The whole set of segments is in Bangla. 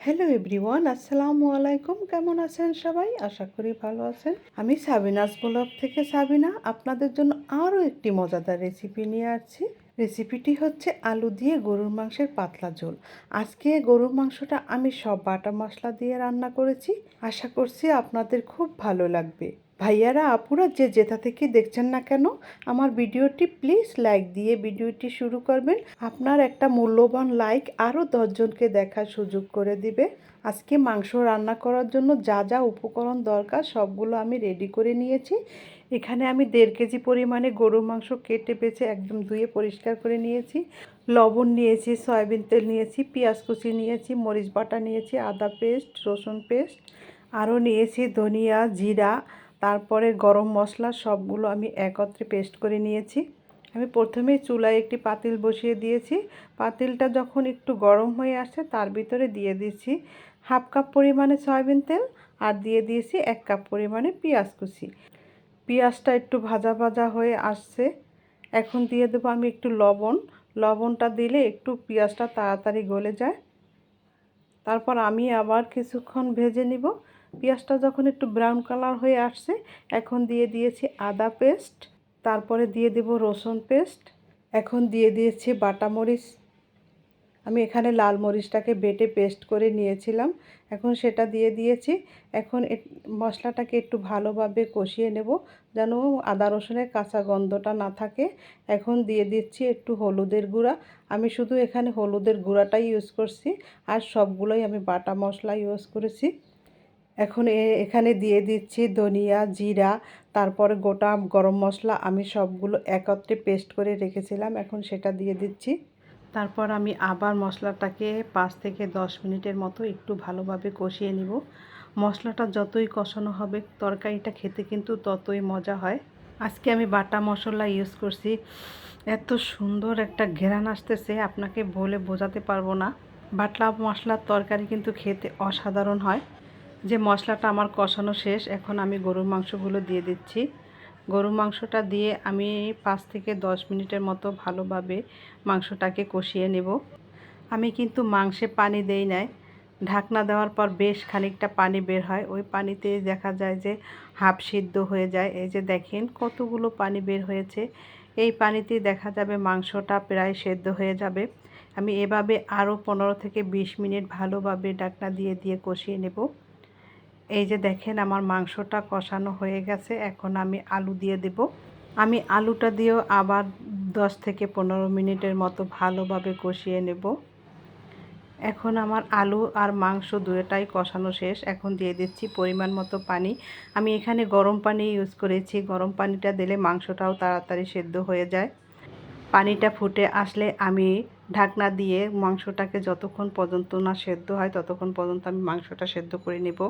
হ্যালো এভরিওয়ান আসসালামু আলাইকুম কেমন আছেন সবাই? আশা করি ভালো আছেন। আমি সাবিনাস ব্লগ থেকে সাবিনা। আপনাদের জন্য আরও একটি মজাদার রেসিপি নিয়ে আসছি। রেসিপিটি হচ্ছে আলু দিয়ে গরুর মাংসের পাতলা ঝোল। আজকে গরুর মাংসটা আমি সব বাটা মশলা দিয়ে রান্না করেছি। আশা করছি আপনাদের খুব ভালো লাগবে। ভাইয়ারা, আপুরা যে যেটা থেকে দেখছেন না কেন, আমার ভিডিওটি প্লিজ লাইক দিয়ে ভিডিওটি শুরু করবেন। আপনার একটা মূল্যবান লাইক আরও দশজনকে দেখার সুযোগ করে দিবে। আজকে মাংস রান্না করার জন্য যা যা উপকরণ দরকার সবগুলো আমি রেডি করে নিয়েছি। এখানে আমি দেড় কেজি পরিমাণে গরুর মাংস কেটে বেছে একদম ধুয়ে পরিষ্কার করে নিয়েছি। লবণ নিয়েছি, সয়াবিন তেল নিয়েছি, পেঁয়াজ কুচি নিয়েছি, মরিচ বাটা নিয়েছি, আদা পেস্ট, রসুন পেস্ট। আরও নিয়েছি ধনিয়া, জিরা তারপরে গরম মশলা সবগুলো আমি একত্রে পেস্ট করে নিয়েছি। আমি প্রথমেই চুলায় একটি পাতিল বসিয়ে দিয়েছি। পাতিলটা যখন একটু গরম হয়ে আসছে, তার ভিতরে দিয়ে দিচ্ছি হাফ কাপ পরিমাণে সয়াবিন তেল আর দিয়ে দিয়েছি এক কাপ পরিমাণে পেঁয়াজ কুচি। পেঁয়াজটা একটু ভাজা ভাজা হয়ে আসছে। এখন দিয়ে দেবো আমি একটু লবণ। লবণটা দিলে একটু পেঁয়াজটা তাড়াতাড়ি গলে যায়। তারপর আমি আবার কিছুক্ষণ ভেজে নিব। পেঁয়াজটা যখন একটু ব্রাউন কালার হয়ে আসছে, এখন দিয়ে দিয়েছি আদা পেস্ট তারপরে দিয়ে দেব রসুন পেস্ট এখন দিয়ে দিয়েছি বাটা মরিচ। আমি এখানে লাল মরিচটাকে বেটে পেস্ট করে নিয়েছিলাম, এখন সেটা দিয়ে দিয়েছি। এখন মশলাটাকে একটু ভালোভাবে কষিয়ে নেব, যেন আদা রসুনের কাঁচা গন্ধটা না থাকে। এখন দিয়ে দিচ্ছি একটু হলুদের গুঁড়া। আমি শুধু এখানে হলুদের গুঁড়াটাই ইউজ করছি, আর সবগুলোই আমি বাটা মশলা ইউজ করেছি। এখন এখানে দিয়ে দিচ্ছি ধনিয়া, জিরা, তারপরে গোটা গরম মশলা। আমি সবগুলো একত্রে পেস্ট করে রেখেছিলাম, এখন সেটা দিয়ে দিচ্ছি। তারপর আমি আবার মশলাটাকে পাঁচ থেকে দশ মিনিটের মতো একটু ভালোভাবে কষিয়ে নিব। মশলাটা যতই কষানো হবে, তরকারিটা খেতে কিন্তু ততই মজা হয়। আজকে আমি বাটা মশলা ইউজ করছি। এত সুন্দর একটা ঘেরান আসতেছে, আপনাকে বলে বোঝাতে পারব না। বাটলা মশলার তরকারি কিন্তু খেতে অসাধারণ হয়। যে মশলাটা আমার কষানো শেষ, এখন আমি গরুর মাংসগুলো দিয়ে দিচ্ছি। গরুর মাংসটা দিয়ে আমি পাঁচ থেকে দশ মিনিটের মতো ভালোভাবে মাংসটাকে কষিয়ে নেব। আমি কিন্তু মাংসে পানি দেই নাই। ঢাকনা দেওয়ার পর বেশ খানিকটা পানি বের হয়। ওই পানিতে দেখা যায় যে হাফ সিদ্ধ হয়ে যায়। এই যে দেখেন কতগুলো পানি বের হয়েছে। এই পানিতে দেখা যাবে মাংসটা প্রায় সেদ্ধ হয়ে যাবে। আমি এভাবে আরও পনেরো থেকে বিশ মিনিট ভালোভাবে ঢাকনা দিয়ে দিয়ে কষিয়ে নেব। এই যে দেখেন আমার মাংসটা কষানো হয়ে গেছে, এখন আমি আলু দিয়ে দেব। আমি আলুটা দিয়েও আবার দশ থেকে পনেরো মিনিটের মতো ভালোভাবে কষিয়ে নেব। এখন আমার আলু আর মাংস দুটাই কষানো শেষ, এখন দিয়ে দিচ্ছি পরিমাণ মতো পানি। আমি এখানে গরম পানি ইউজ করেছি, গরম পানিটা দিলে মাংসটাও তাড়াতাড়ি সেদ্ধ হয়ে যায়। পানিটা ফুটে আসলে আমি ঢাকনা দিয়ে মাংসটাকে যতক্ষণ পর্যন্ত না সেদ্ধ হয়, ততক্ষণ পর্যন্ত আমি মাংসটা সেদ্ধ করে নেব।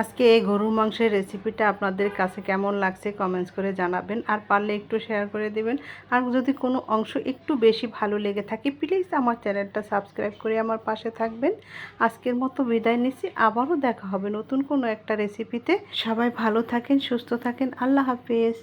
আজকে এই গরুর মাংসের রেসিপিটা আপনাদের কাছে কেমন লাগছে কমেন্টস করে জানাবেন আর পারলে একটু শেয়ার করে দেবেন। আর যদি কোনো অংশ একটু বেশি ভালো লেগে থাকে প্লিজ আমার চ্যানেলটা সাবস্ক্রাইব করে আমার পাশে থাকবেন। আজকের মতো বিদায় নিচ্ছি, আবারও দেখা হবে নতুন কোনো একটা রেসিপিতে সবাই ভালো থাকেন, সুস্থ থাকেন, আল্লাহ হাফেজ।